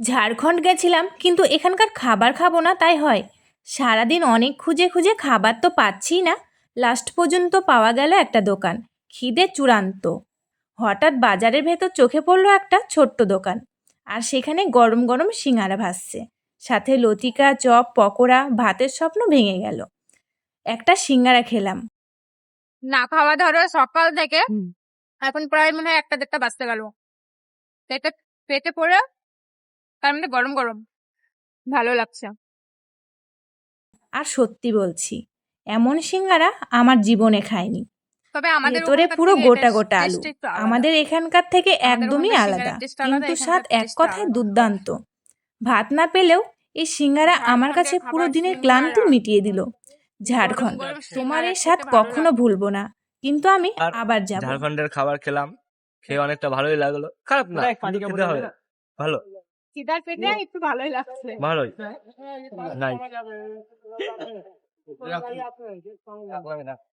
ঝাড়খণ্ড গেছিলাম কিন্তু এখানকার খাবার খাব না তাই হয়। সারাদিন অনেক খুঁজে খুঁজে খাবার তো পাচ্ছিই না। লাস্ট পর্যন্ত পাওয়া গেল একটা দোকান খিদে চূড়ান্ত। হঠাৎ বাজারের ভেতর চোখে পড়ল একটা ছোট্ট দোকান আর সেখানে গরম গরম সিঙারা ভাসছে। সাথে লতিকা চপ পকোড়া ভাতের স্বপ্ন ভেঙে গেল। একটা সিঙ্গারা খেলাম। না খাওয়া ধরো সকাল থেকে। এখন প্রায় মনে হয় একটা দেড়টা বাজতে গেল। পেটে পেটে পড়ে তার মধ্যে গরম গরম। ভালো লাগছে। আর সত্যি বলছি এমন সিঙ্গারা আমার জীবনে খাইনি। তবে আমাদের ভেতরে ওখানকার পুরো গোটা গোটা আলু। আমাদের এখানকার থেকে একদমই আলাদা কিন্তু স্বাদ এক কথায় দুর্দান্ত। ভাত না পেলেও এই সিঙ্গারা আমার কাছে পুরো দিনের। ক্লান্তি মিটিয়ে দিল। ঝাড়খণ্ড। তোমার এই স্বাদ কখনো ভুলবো না কিন্তু আমি আবার যাব। ঝাড়খণ্ডের খাবার খেলাম খেয়ে অনেকটা ভালোই লাগল। খারাপ না। ভালো। খিদার পেটে একটু ভালোই লাগছে। ভালোই। নাই